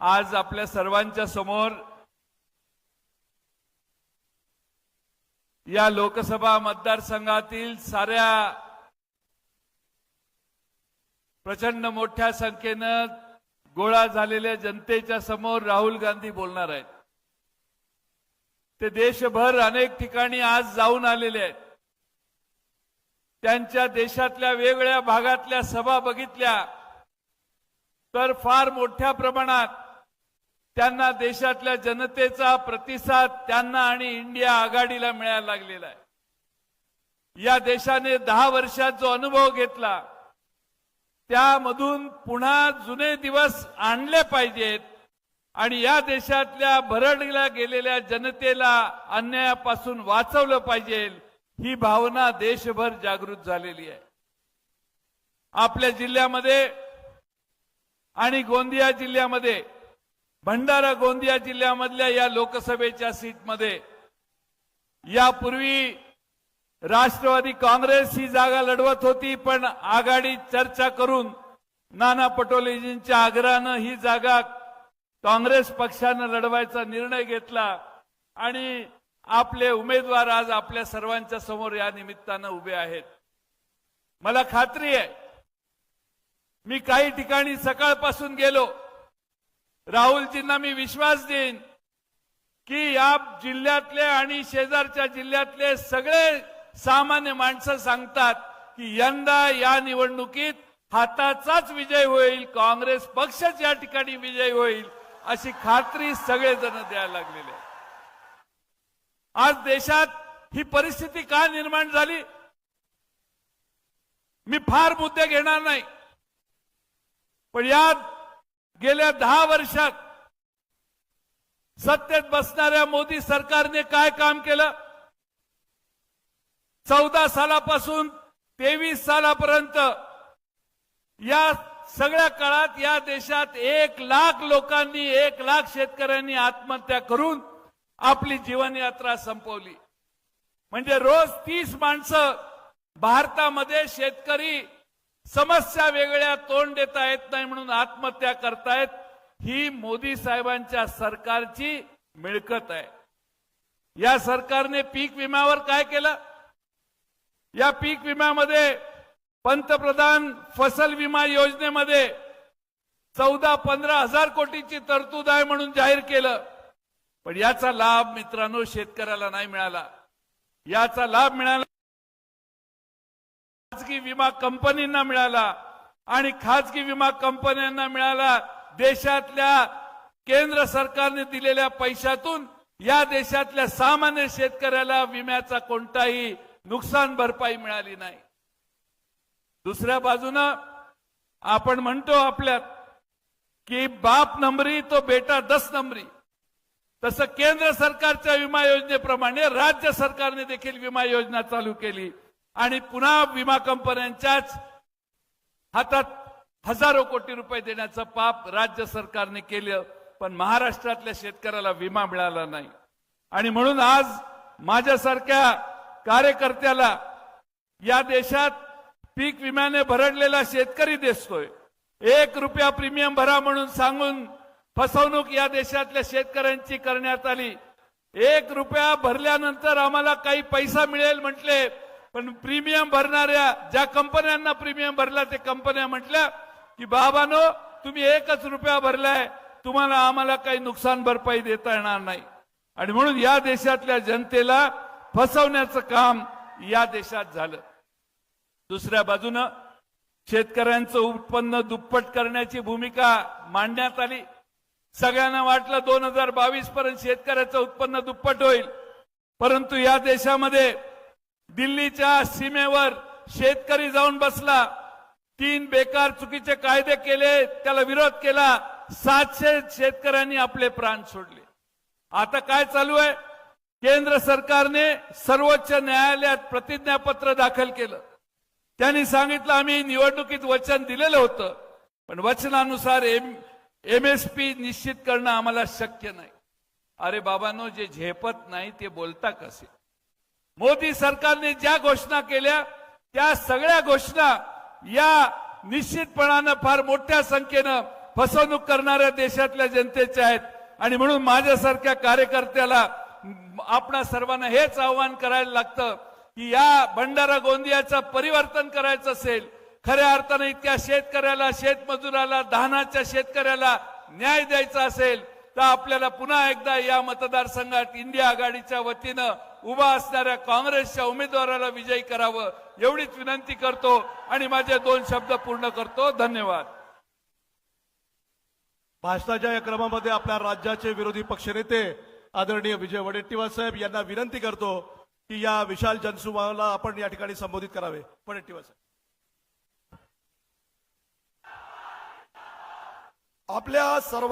आज आपल्या सर्वांच्या समोर या लोकसभा मतदारसंघातील साऱ्या प्रचंड मोठ्या संख्येनं गोळा झालेल्या जनतेच्या समोर राहुल गांधी बोलणार आहेत. ते देशभर अनेक ठिकाणी आज जाऊन आलेले आहेत. त्यांच्या देशातल्या वेगवेगळ्या भागातल्या सभा बघितल्या तर फार मोठ्या प्रमाणात त्यांना देशातल्या जनतेचा प्रतिसाद त्यांना आणि इंडिया आघाडीला मिळायला लागलेला आहे. या देशाने दहा वर्षात जो अनुभव घेतला त्यामधून पुन्हा जुने दिवस आणले पाहिजेत आणि या देशातल्या भरडल्या गेलेल्या जनतेला अन्यायापासून वाचवलं पाहिजे ही भावना देशभर जागृत झालेली आहे. आपल्या जिल्ह्यामध्ये आणि गोंदिया जिल्ह्यामध्ये भंडारा गोंदिया जिल्ह्यामधल्या या लोकसभेच्या सीटमध्ये यापूर्वी राष्ट्रवादी काँग्रेस ही जागा लढवत होती पण आघाडी चर्चा करून नाना पटोलेजींच्या आग्रहानं ही जागा काँग्रेस पक्षानं लढवायचा निर्णय घेतला आणि आपले उमेदवार आज आपल्या सर्वांच्या समोर या निमित्तानं उभे आहेत. मला खात्री आहे मी काही ठिकाणी सकाळपासून गेलो राहुलजींना मी विश्वास देईन की या जिल्ह्यातले आणि शेजारच्या जिल्ह्यातले सगळे सामान्य माणसं सांगतात की यंदा या निवडणुकीत हाताचाच विजय होईल काँग्रेस पक्षच या ठिकाणी विजय होईल अशी खात्री सगळेजण द्यायला लागलेले आज देशात ही परिस्थिती का निर्माण झाली? मी फार मुद्दे घेणार नाही. पण या गेल्या दहा वर्षात सत्तेत बसणाऱ्या मोदी सरकारने काय काम केलं? चौदा सालापासून तेवीस सालापर्यंत या सगळ्या काळात या देशात एक लाख लोकांनी एक लाख शेतकऱ्यांनी आत्महत्या करून आपली जीवनयात्रा संपवली. म्हणजे रोज तीस माणसं भारतामध्ये शेतकरी समस्या वेगळ्या तोंड देता येत नाही म्हणून आत्महत्या करतायत ही मोदी साहेबांच्या सरकारची मिळकत आहे. या सरकारने पीक विम्यावर काय केलं? या पीक विम्यामध्ये पंतप्रधान फसल विमा योजनेमध्ये चौदा पंधरा हजार कोटीची तरतूद आहे म्हणून जाहीर केलं. पण याचा लाभ मित्रांनो शेतकऱ्याला नाही मिळाला. याचा लाभ मिळाला खाजगी विमा कंपनींना मिळाला आणि खाजगी विमा कंपन्यांना मिळाला. देशातल्या केंद्र सरकारने दिलेल्या पैशातून या देशातल्या सामान्य शेतकऱ्याला विम्याचा कोणताही नुकसान भरपाई मिळाली नाही. दुसऱ्या बाजूनं आपण म्हणतो आपल्यात की बाप नंबरी तो बेटा दस नंबरी. तसं केंद्र सरकारच्या विमा योजनेप्रमाणे राज्य सरकारने देखील विमा योजना चालू केली. आणि पुन्हा विमा कंपन्यांच्याच हातात हजारो कोटी रुपये देण्याचं पाप राज्य सरकारने केलं पण महाराष्ट्रातल्या शेतकऱ्याला विमा मिळाला नाही. आणि म्हणून आज माझ्यासारख्या कार्यकर्त्याला या देशात पीक विम्याने भरडलेला शेतकरी दिसतोय. एक रुपया प्रीमियम भरा म्हणून सांगून फसवणूक या देशातल्या शेतकऱ्यांची करण्यात आली. एक रुपया भरल्यानंतर आम्हाला काही पैसा मिळेल म्हटले पण प्रीमियम भरणाऱ्या ज्या कंपन्यांना प्रीमियम भरला ते कंपन्या म्हटल्या की बाबानो तुम्ही एकच रुपया भरलाय तुम्हाला आम्हाला काही नुकसान भरपाई देता येणार नाही. आणि म्हणून या देशातल्या जनतेला फसवण्याचं काम या देशात झालं. दुसऱ्या बाजूनं शेतकऱ्यांचं उत्पन्न दुप्पट करण्याची भूमिका मांडण्यात आली. सगळ्यांना वाटलं दोन हजार बावीस पर्यंत शेतकऱ्याचं उत्पन्न दुप्पट होईल. परंतु या देशामध्ये दिल्लीच्या सीमेवर शेतकरी जाऊन बसला. तीन बेकार चुकीचे कायदे केले त्याला विरोध केला. सातशे शेतकऱ्यांनी आपले प्राण सोडले. आता काय चालू आहे? केंद्र सरकारने सर्वोच्च न्यायालयात प्रतिज्ञापत्र दाखल केलं. त्यांनी सांगितलं आम्ही निवडणुकीत वचन दिलेलं होतं पण वचनानुसार एम एमएसपी निश्चित करणं आम्हाला शक्य नाही. अरे बाबांनो जे झेपत नाही ते बोलता कसे? मोदी सरकारने ज्या घोषणा केल्या त्या सगळ्या घोषणा या निश्चितपणानं फार मोठ्या संख्येनं फसवणूक करणाऱ्या देशातल्या जनतेच्या आहेत. आणि म्हणून माझ्यासारख्या कार्यकर्त्याला आपणा सर्वांना हेच आव्हान करायला लागतं की या भंडारा गोंदियाचं परिवर्तन करायचं असेल खऱ्या अर्थानं इतक्या शेतकऱ्याला शेतमजुराला धानाच्या शेतकऱ्याला न्याय द्यायचा असेल तर आपल्याला पुन्हा एकदा या मतदारसंघात इंडिया आघाडीच्या वतीनं उभा असणाऱ्या काँग्रेसच्या उमेदवाराला विजयी करावं एवढीच विनंती करतो आणि माझे दोन शब्द पूर्ण करतो. धन्यवाद. भाषणाच्या या क्रमामध्ये आपल्या राज्याचे विरोधी पक्षनेते आदरणीय विजय वडेट्टीवार साहेब यांना विनंती करतो की या विशाल जनसमूहाला आपण या ठिकाणी संबोधित करावे. वडेट्टीवार साहेब. आपल्या सर्व